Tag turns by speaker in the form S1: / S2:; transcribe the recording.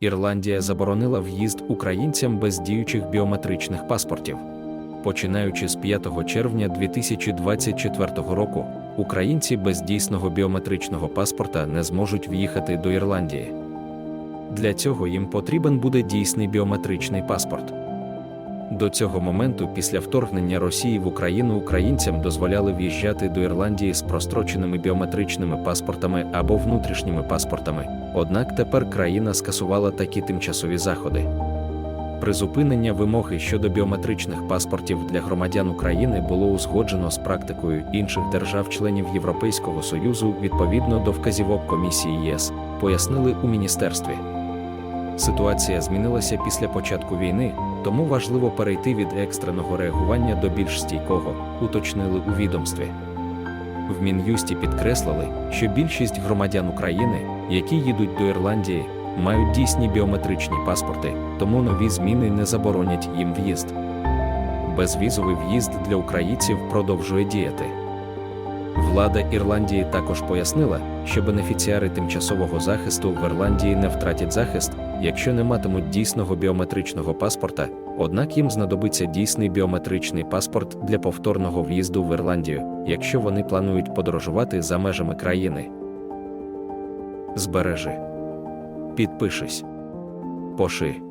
S1: Ірландія заборонила в'їзд українцям без діючих біометричних паспортів. Починаючи з 5 червня 2024 року, українці без дійсного біометричного паспорта не зможуть в'їхати до Ірландії. Для цього їм потрібен буде дійсний біометричний паспорт. До цього моменту, після вторгнення Росії в Україну українцям дозволяли в'їжджати до Ірландії з простроченими біометричними паспортами або внутрішніми паспортами. Однак тепер країна скасувала такі тимчасові заходи. Призупинення вимоги щодо біометричних паспортів для громадян України було узгоджено з практикою інших держав-членів Європейського Союзу відповідно до вказівок комісії ЄС, пояснили у міністерстві. Ситуація змінилася після початку війни, тому важливо перейти від екстреного реагування до більш стійкого, уточнили у відомстві. В Мін'юсті підкреслили, що більшість громадян України, які їдуть до Ірландії, мають дійсні біометричні паспорти, тому нові зміни не заборонять їм в'їзд. Безвізовий в'їзд для українців продовжує діяти. Влада Ірландії також пояснила, що бенефіціари тимчасового захисту в Ірландії не втратять захист, якщо не матимуть дійсного біометричного паспорта, однак їм знадобиться дійсний біометричний паспорт для повторного в'їзду в Ірландію, якщо вони планують подорожувати за межами країни. Збережи. Підпишись. Поши.